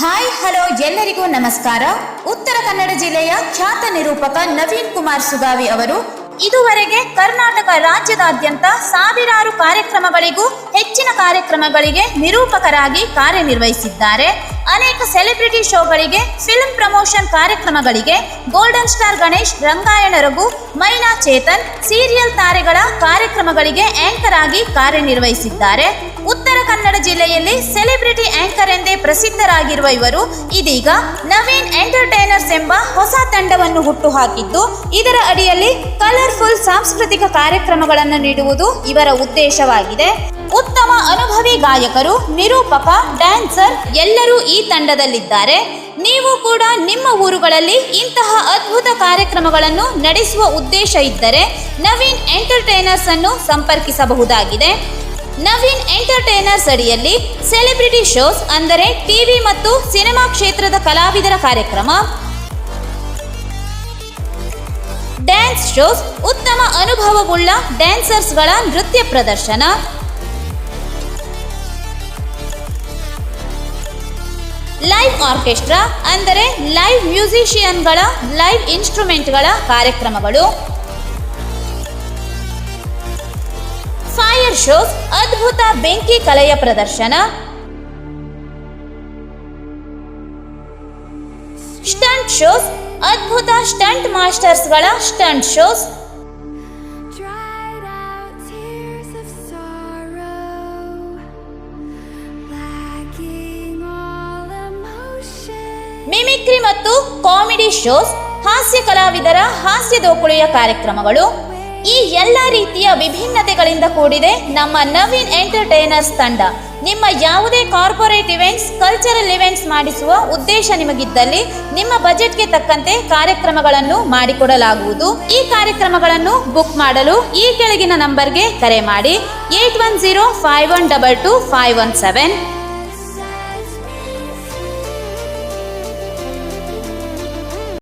Hi hello ಎಲ್ಲರಿಗೂ ನಮಸ್ಕಾರ. ಉತ್ತರ ಕನ್ನಡ ಜಿಲ್ಲೆಯ ಖ್ಯಾತ ನಿರೂಪಕ ನವೀನ್ ಕುಮಾರ್ ಸುಗಾವಿ ಅವರು ಇದುವರೆಗೆ ಕರ್ನಾಟಕ ರಾಜ್ಯದಾದ್ಯಂತ ಸಾವಿರಾರು ಕಾರ್ಯಕ್ರಮಗಳಿಗೂ ಹೆಚ್ಚಿನ ಕಾರ್ಯಕ್ರಮಗಳಿಗೆ ನಿರೂಪಕರಾಗಿ ಕಾರ್ಯನಿರ್ವಹಿಸಿದ್ದಾರೆ. ಅನೇಕ ಸೆಲೆಬ್ರಿಟಿ ಶೋಗಳಿಗೆ ಫಿಲ್ಮ್ ಪ್ರಮೋಷನ್ ಕಾರ್ಯಕ್ರಮಗಳಿಗೆ golden star Ganesh, Rangayana Raghu, Myna Chetan serial ತಾರೆಗಳ ಕಾರ್ಯಕ್ರಮಗಳಿಗೆ ಆಂಕರ್ ಆಗಿ ಕಾರ್ಯನಿರ್ವಹಿಸಿದ್ದಾರೆ. ಕನ್ನಡ ಜಿಲ್ಲೆಯಲ್ಲಿ ಸೆಲೆಬ್ರಿಟಿ ಆಂಕರ್ ಎಂದೇ ಪ್ರಸಿದ್ಧರಾಗಿರುವ ಇವರು ಇದೀಗ ನವೀನ್ ಎಂಟರ್ಟೈನರ್ಸ್ ಎಂಬ ಹೊಸ ತಂಡವನ್ನು ಹುಟ್ಟುಹಾಕಿದ್ದು, ಇದರ ಅಡಿಯಲ್ಲಿ ಕಲರ್ಫುಲ್ ಸಾಂಸ್ಕೃತಿಕ ಕಾರ್ಯಕ್ರಮಗಳನ್ನು ನೀಡುವುದು ಇವರ ಉದ್ದೇಶವಾಗಿದೆ. ಉತ್ತಮ ಅನುಭವಿ ಗಾಯಕರು, ನಿರೂಪಕ, ಡ್ಯಾನ್ಸರ್ ಎಲ್ಲರೂ ಈ ತಂಡದಲ್ಲಿದ್ದಾರೆ. ನೀವು ಕೂಡ ನಿಮ್ಮ ಊರುಗಳಲ್ಲಿ ಇಂತಹ ಅದ್ಭುತ ಕಾರ್ಯಕ್ರಮಗಳನ್ನು ನಡೆಸುವ ಉದ್ದೇಶ ಇದ್ದರೆ ನವೀನ್ ಎಂಟರ್ಟೈನರ್ಸ್ ಅನ್ನು ಸಂಪರ್ಕಿಸಬಹುದಾಗಿದೆ. ನವೀನ್ ಎಂಟರ್ಟೈನರ್ಸ್ ಅಡಿಯಲ್ಲಿ ಸೆಲೆಬ್ರಿಟಿ ಶೋಸ್ ಅಂದರೆ ಟಿವಿ ಮತ್ತು ಸಿನಿಮಾ ಕ್ಷೇತ್ರದ ಕಲಾವಿದರ ಕಾರ್ಯಕ್ರಮ. ಡ್ಯಾನ್ಸ್ ಶೋಸ್, ಉತ್ತಮ ಅನುಭವವುಳ್ಳ ಡ್ಯಾನ್ಸರ್ಸ್ಗಳ ನೃತ್ಯ ಪ್ರದರ್ಶನ. ಲೈವ್ ಆರ್ಕೆಸ್ಟ್ರಾ ಅಂದರೆ ಲೈವ್ ಮ್ಯೂಸಿಷಿಯನ್ಗಳ ಲೈವ್ ಇನ್ಸ್ಟ್ರೂಮೆಂಟ್ಗಳ ಕಾರ್ಯಕ್ರಮಗಳು. ಶೋಸ್ ಅದ್ಭುತ ಬೆಂಕಿ ಕಲೆಯ ಪ್ರದರ್ಶನ. ಸ್ಟಂಟ್ ಶೋಸ್ ಅದ್ಭುತ ಸ್ಟಂಟ್ ಮಾಸ್ಟರ್ಸ್ಗಳ ಸ್ಟಂಟ್ ಶೋಸ್. ಮಿಮಿಕ್ರಿ ಮತ್ತು ಕಾಮಿಡಿ ಶೋಸ್ ಹಾಸ್ಯ ಕಲಾವಿದರ ಹಾಸ್ಯದೋಕುಳಿಯ ಕಾರ್ಯಕ್ರಮಗಳು. ಈ ಎಲ್ಲ ರೀತಿಯ ವಿಭಿನ್ನತೆಗಳಿಂದ ಕೂಡಿದೆ ನಮ್ಮ ನವೀನ್ ಎಂಟರ್ಟೈನರ್ಸ್ ತಂಡ. ನಿಮ್ಮ ಯಾವುದೇ ಕಾರ್ಪೊರೇಟ್ ಇವೆಂಟ್ಸ್, ಕಲ್ಚರಲ್ ಇವೆಂಟ್ಸ್ ಮಾಡಿಸುವ ಉದ್ದೇಶ ನಿಮಗಿದ್ದಲ್ಲಿ ನಿಮ್ಮ ಬಜೆಟ್ಗೆ ತಕ್ಕಂತೆ ಕಾರ್ಯಕ್ರಮಗಳನ್ನು ಮಾಡಿಕೊಡಲಾಗುವುದು. ಈ ಕಾರ್ಯಕ್ರಮಗಳನ್ನು ಬುಕ್ ಮಾಡಲು ಈ ಕೆಳಗಿನ ನಂಬರ್ಗೆ ಕರೆ ಮಾಡಿ eight one zero five one double two five one seven.